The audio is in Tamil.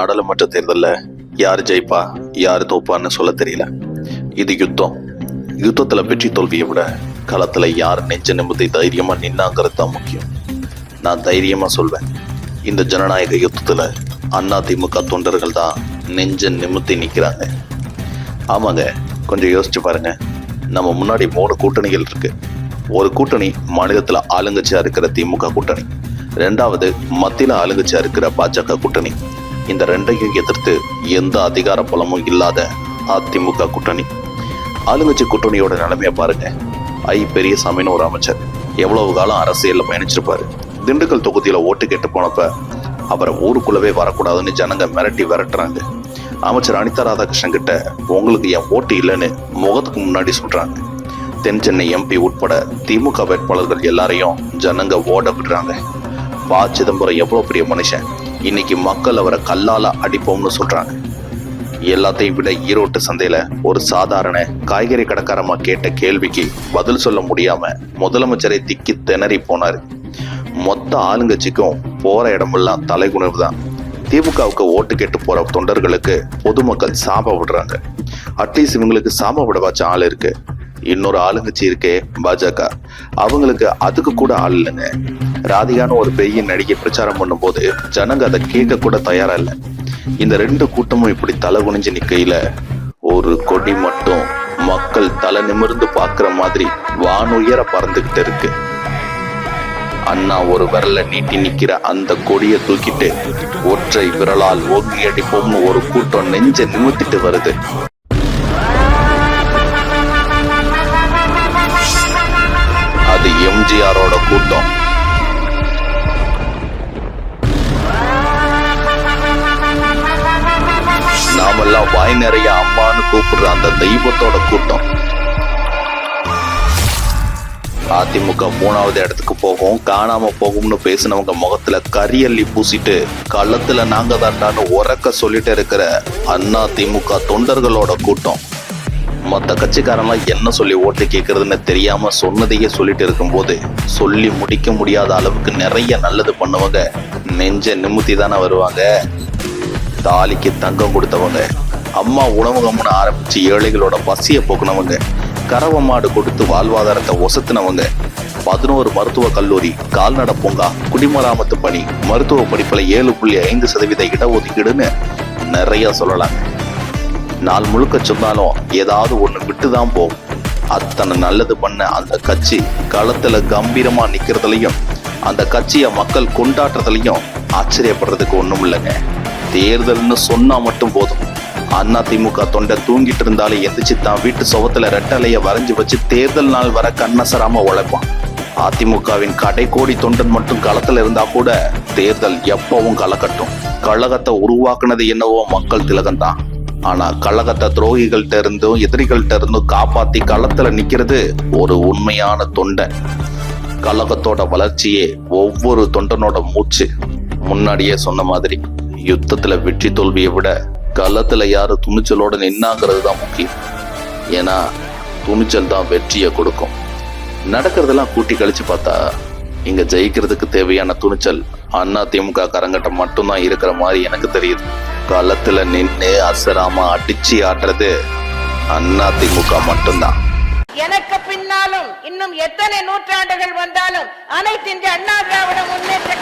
நாடாளுமன்ற தேர்தலில் யார் ஜெயிப்பா யார் தோப்பான்னு சொல்ல தெரியல. இது யுத்தம். யுத்தத்தில் வெற்றி தோல்வியை விட களத்தில் யார் நெஞ்ச நிமித்தி தைரியமாக நின்னாங்கிறது தான் முக்கியம். நான் தைரியமாக சொல்வேன். இந்த ஜனநாயக யுத்தத்தில் அண்ணா திமுக தொண்டர்கள் தான் நெஞ்ச நிமித்தி நிற்கிறாங்க ஆமாங்க கொஞ்சம் யோசிச்சு பாருங்க. நம்ம முன்னாடி மூணு கூட்டணிகள் இருக்கு. ஒரு கூட்டணி மாநிலத்தில் ஆளுங்கச்சியாக இருக்கிற திமுக கூட்டணி. ரெண்டாவது மத்தியில் ஆளுங்கட்சியா இருக்கிற பாஜக கூட்டணி. இந்த ரெண்டையும் எதிர்த்து எந்த அதிகார பலமும் இல்லாத அதிமுக கூட்டணி. ஆளுங்கட்சி கூட்டணியோட நிலைமையை பாருங்க. ஐ பெரியசாமின்னு ஒரு அமைச்சர் எவ்வளவு காலம் அரசியலில் பயணிச்சிருப்பாரு. திண்டுக்கல் தொகுதியில ஓட்டு கேட்டு போனப்ப அவரை ஊருக்குள்ளவே வரக்கூடாதுன்னு ஜனங்க மிரட்டி விரட்டுறாங்க. அமைச்சர் அனிதா ராதாகிருஷ்ணன் கிட்ட உங்களுக்கு என் ஓட்டு இல்லைன்னு முகத்துக்கு முன்னாடி சொல்றாங்க. தென் சென்னை எம்பி உட்பட திமுக வேட்பாளர்கள் எல்லாரையும் ஜனங்க ஓட விடுறாங்க. ப சிதம்பரம் எவ்வளவு பெரிய மனுஷன்? இன்னைக்கு மக்கள் அவரை கல்லால அடிப்போம்னு சொல்றாங்க. எல்லாத்தையும் விட ஈரோட்டு சந்தையில ஒரு சாதாரண காய்கறி கடைக்காரமா கேட்ட கேள்விக்கு பதில் சொல்ல முடியாம முதலமைச்சரை திக்கி திணறி போனாரு. மொத்த ஆளுங்கட்சிக்கும் போற இடமெல்லாம் தலைகுணிவு தான் திமுகவுக்கு ஓட்டு கேட்டு போற தொண்டர்களுக்கு பொதுமக்கள் சாப விடுறாங்க. அட்லீஸ்ட் இவங்களுக்கு சாப விடவாச்சும் ஆள் இருக்கு. இன்னொரு ஆளுங்கட்சி இருக்கே பாஜக. அவங்களுக்கு அதுக்கு கூட ஆள் இல்லைங்க. ராதிகான்னு ஒரு பெரிய நடிகை பிரச்சாரம் பண்ணும்போது ஜனங்க அதை கேட்க கூட தயாரா இல்லை இந்த ரெண்டு கூட்டமும் இப்படி தலை குனிஞ்சு நிக்கையில ஒரு கொடி மட்டும் மக்கள் தலை நிமிர்ந்து பாக்குற மாதிரி வானுயர பறந்துகிட்டு இருக்கு. அண்ணா ஒரு விரல நீட்டி நிக்கிற அந்த கொடியை தூக்கிட்டு ஒற்றை விரலால் ஓங்கி அடிப்போம்னு ஒரு கூட்டம் நெஞ்ச நிமித்திட்டு வருது. அது எம்ஜிஆரோட கூட்டம். நாமெல்லாம் வாய் நிறைய அம்மான்னு கூப்பிடுற அந்த தெய்வத்தோட கூட்டம். அதிமுக மூணாவது இடத்துக்கு போகும் காணாம போகும்னு பேசினவங்க முகத்துல கரியல்லி பூசிட்டு கள்ளத்துல நாங்க தாண்டான்னு உறக்க சொல்லிட்டு இருக்கிற அண்ணா திமுக தொண்டர்களோட கூட்டம். மற்ற கட்சிக்காரன்லாம் என்ன சொல்லி ஓட்டு கேட்கறதுன்னு தெரியாம சொன்னதையே சொல்லிட்டு இருக்கும்போது சொல்லி முடிக்க முடியாத அளவுக்கு நிறைய நல்லது பண்ணுவங்க. நெஞ்ச நிமித்தி தானே வருவாங்க. தாலிக்கு தங்கம் கொடுத்தவங்க. அம்மா உணவகம்னு ஆரம்பிச்சு ஏழைகளோட பசியை போக்குனவங்க. கறவை மாடு கொடுத்து வாழ்வாதாரத்தை ஒசத்துனவங்க. பதினோரு மருத்துவ கல்லூரி கால்நடை பூங்கா குடிமராமத்து பணி மருத்துவ படிப்புல ஏழு புள்ளி ஐந்து சதவீத இடஒதுக்கீடுன்னு நிறைய சொல்லலாம் நாள் முழுக்க சொன்னாலும் ஏதாவது ஒண்ணு விட்டுதான் போகும். அத்தனை நல்லது பண்ண அந்த கட்சி களத்துல கம்பீரமா நிக்கிறதுலயும் அந்த கட்சியை மக்கள் கொண்டாடுறதுலையும் ஆச்சரியப்படுறதுக்கு ஒன்றும் இல்லைங்க. தேர்தல்னு சொன்னா மட்டும் போதும். அண்ணா தொண்டை தூங்கிட்டு இருந்தாலே எந்திரிச்சு தான் வீட்டு சுவத்துல ரெட்டலைய வரைஞ்சு வச்சு தேர்தல் நாள் வர கண்ணசராம உழைப்பான். அதிமுகவின் கடைக்கோடி தொண்டன் மட்டும் களத்துல இருந்தா கூட தேர்தல் எப்பவும் கலக்கட்டும் கழகத்தை உருவாக்குனது என்னவோ மக்கள் திலகம் தான். ஆனா கழகத்தை துரோகிகள்கிட்ட இருந்தும் எதிரிகள்கிட்ட இருந்தும் காப்பாத்தி களத்துல நிக்கிறது ஒரு உண்மையான தொண்டை. கழகத்தோட வளர்ச்சியே ஒவ்வொரு தொண்டனோட மூச்சு. முன்னாடியே சொன்ன மாதிரி. யுத்தத்துல வெற்றி தோல்வியை விட களத்துல யாரு துணிச்சலோட நின்னாங்கிறது தான் முக்கியம். ஏன்னா துணிச்சல் தான் வெற்றியை கொடுக்கும். நடக்கிறதெல்லாம் கூட்டி கழிச்சு பார்த்தா இங்க ஜெயிக்கிறதுக்கு தேவையான துணிச்சல் அண்ணா திமுக கரங்கட்டம் மட்டும்தான் இருக்கிற மாதிரி எனக்கு தெரியுது. களத்துல நின்று அசராம அடிச்சு ஆட்டுறது அண்ணா திமுக மட்டும்தான். எனக்கு பின்னாலும் இன்னும் எத்தனை நூற்றாண்டுகள் வந்தாலும் அனைத்து இந்திய அண்ணா திராவிட முன்னேற்ற